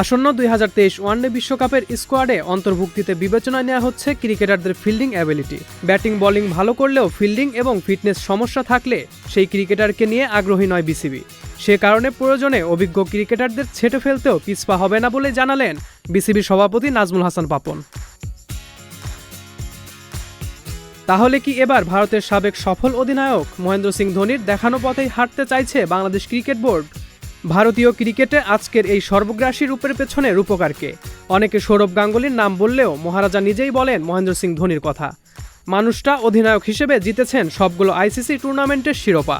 আসন্ন দুই হাজার তেইশ ওয়ানডে বিশ্বকাপের স্কোয়াডে অন্তর্ভুক্তিতে বিবেচনায় নেওয়া হচ্ছে ক্রিকেটারদের ফিল্ডিং অ্যাবিলিটি। ব্যাটিং, বোলিং ভালো করলেও ফিল্ডিং এবং ফিটনেস সমস্যা থাকলে সেই ক্রিকেটারকে নিয়ে আগ্রহী নয় বিসিবি। সে কারণে প্রয়োজনে অভিজ্ঞ ক্রিকেটারদের ছেটে ফেলতেও পিছপা হবে না বলে জানালেন বিসিবি সভাপতি নাজমুল হাসান পাপন। তাহলে কি এবার ভারতের সাবেক সফল অধিনায়ক মহেন্দ্র সিং ধোনির দেখানো পথেই হাঁটতে চাইছে বাংলাদেশ ক্রিকেট বোর্ড? ভারতীয় ক্রিকেটে আজকের এই সর্বগ্রাসী রূপের পেছনে রূপকারকে। অনেকে সৌরভ গাঙ্গুলির নাম বললেও মহারাজা নিজেই বলেন মহেন্দ্র সিং ধোনির কথা। মানুষটা অধিনায়ক হিসেবে জিতেছেন সবগুলো আইসিসি টুর্নামেন্টের শিরোপা।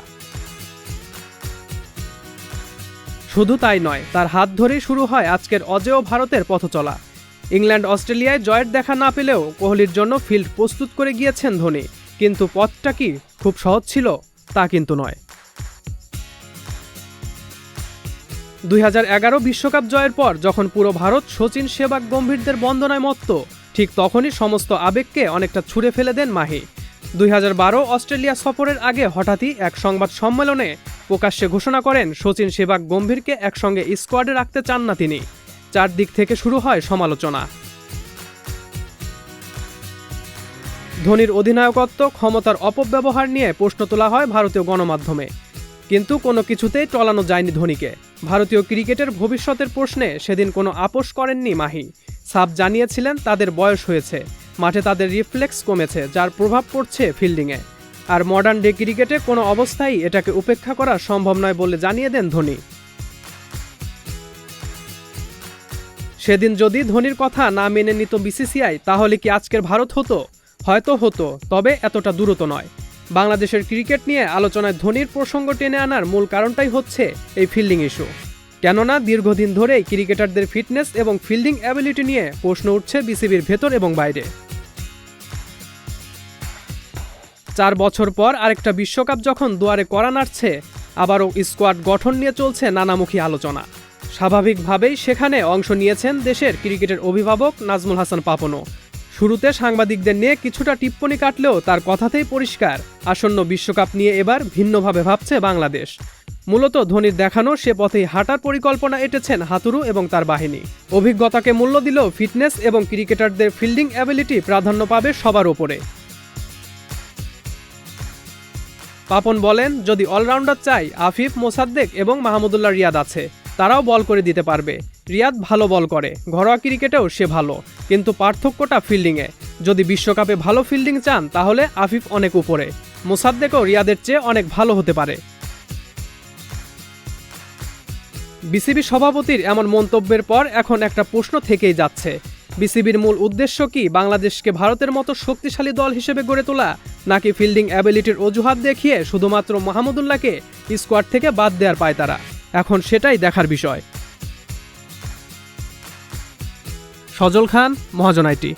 শুধু তাই নয়, তার হাত ধরেই শুরু হয় আজকের অজেয় ভারতের পথ চলা ইংল্যান্ড অস্ট্রেলিয়ায় জয়ের দেখা না পেলেও কোহলির জন্য ফিল্ড প্রস্তুত করে গিয়েছেন ধোনি। কিন্তু পথটা কি খুব সহজ ছিল তা কিন্তু নয়। দুই বিশ্বকাপ জয়ের পর যখন পুরো ভারত সচিন সেবাক গম্ভীরদের বন্দনায় মত্ত, ঠিক তখনই সমস্ত আবেগকে অনেকটা ছুঁড়ে ফেলে দেন মাহি। দুই হাজার বারো অস্ট্রেলিয়া সফরের আগে হঠাৎই এক সংবাদ সম্মেলনে প্রকাশ্যে ঘোষণা করেন সচিন সেবাক গম্ভীরকে একসঙ্গে স্কোয়াডে রাখতে চান না তিনি। চারদিক থেকে শুরু হয় সমালোচনা। ধোনির অধিনায়কত্ব, ক্ষমতার অপব্যবহার নিয়ে প্রশ্ন তোলা হয় ভারতীয় গণমাধ্যমে। কিন্তু কোনো কিছুতেই টলানো যায়নি ধোনিকে। ভারতীয় ক্রিকেটের ভবিষ্যতের প্রশ্নে সেদিন কোনো আপোষ করেননি মাহি। সাব জানিয়েছিলেন তাদের বয়স হয়েছে। মাঠে তাদের রিফ্লেক্স কমেছে, যার প্রভাব পড়ছে ফিল্ডিংয়ে। আর মডার্ন ডে ক্রিকেটে কোনো অবস্থায় এটাকে উপেক্ষা করা সম্ভব নয় বলে জানিয়ে দেন ধোনি। সেদিন যদি ধোনির কথা না মেনে নিত বিসিসিআই, তাহলে কি আজকের ভারত হতো? হয়তো হতো, তবে এতটা দূরত নয়। বাংলাদেশের ক্রিকেট নিয়ে আলোচনায় ধোনির প্রসঙ্গ টেনে আনার মূল কারণটাই হচ্ছে এই ফিল্ডিং ইস্যু। কেননা দীর্ঘদিন ধরেই ক্রিকেটারদের ফিটনেস এবং ফিল্ডিং অ্যাবিলিটি নিয়ে প্রশ্ন উঠছে বিসিবির ভেতর এবং বাইরে। চার বছর পর আরেকটা বিশ্বকাপ যখন দুয়ারে করা নাড়ছে, আবারও স্কোয়াড গঠন নিয়ে চলছে নানামুখী আলোচনা। স্বাভাবিকভাবেই সেখানে অংশ নিয়েছেন দেশের ক্রিকেটের অভিভাবক নাজমুল হাসান পাপনও। শুরুতে সাংবাদিকদের নিয়ে কিছুটা টিপ্পনি কাটলেও তার কথাতেই পরিষ্কার। আসন্ন বিশ্বকাপ নিয়ে এবার ভিন্নভাবে ভাবছে বাংলাদেশ। মূলত ধোনির দেখানো সে পথেই হাঁটার পরিকল্পনা এঁটেছেন হাতুরু এবং তার বাহিনী। অভিজ্ঞতাকে মূল্য দিলেও ফিটনেস এবং ক্রিকেটারদের ফিল্ডিং অ্যাবিলিটি প্রাধান্য পাবে সবার ওপরে পাপন বলেন, যদি অলরাউন্ডার চাই, আফিফ, মোসাদ্দেক এবং মাহমুদুল্লাহ রিয়াদ আছে, তারাও বল করে দিতে পারবে। রিয়াদ ভালো বল করে। ঘরোয়া ক্রিকেটেও সে ভালো। কিন্তু পার্থক্যটা ফিল্ডিংয়ে। যদি বিশ্বকাপে ভালো ফিল্ডিং চান, তাহলে আফিফ অনেক উপরে। মোসাদ্দেকও রিয়াদের চেয়ে অনেক ভালো হতে পারে। বিসিবি সভাপতির এমন মন্তব্যের পর এখন একটা প্রশ্ন থেকেই যাচ্ছে। বিসিবির মূল উদ্দেশ্য কি বাংলাদেশকে ভারতের মতো শক্তিশালী দল হিসেবে গড়ে তোলা, নাকি ফিল্ডিং অ্যাবিলিটির অজুহাত দেখিয়ে শুধুমাত্র মাহমুদুল্লাহকে স্কোয়াড থেকে বাদ দেওয়ার পায় তারা? এখন সেটাই দেখার বিষয়। সজল খান মহাজন আইটি।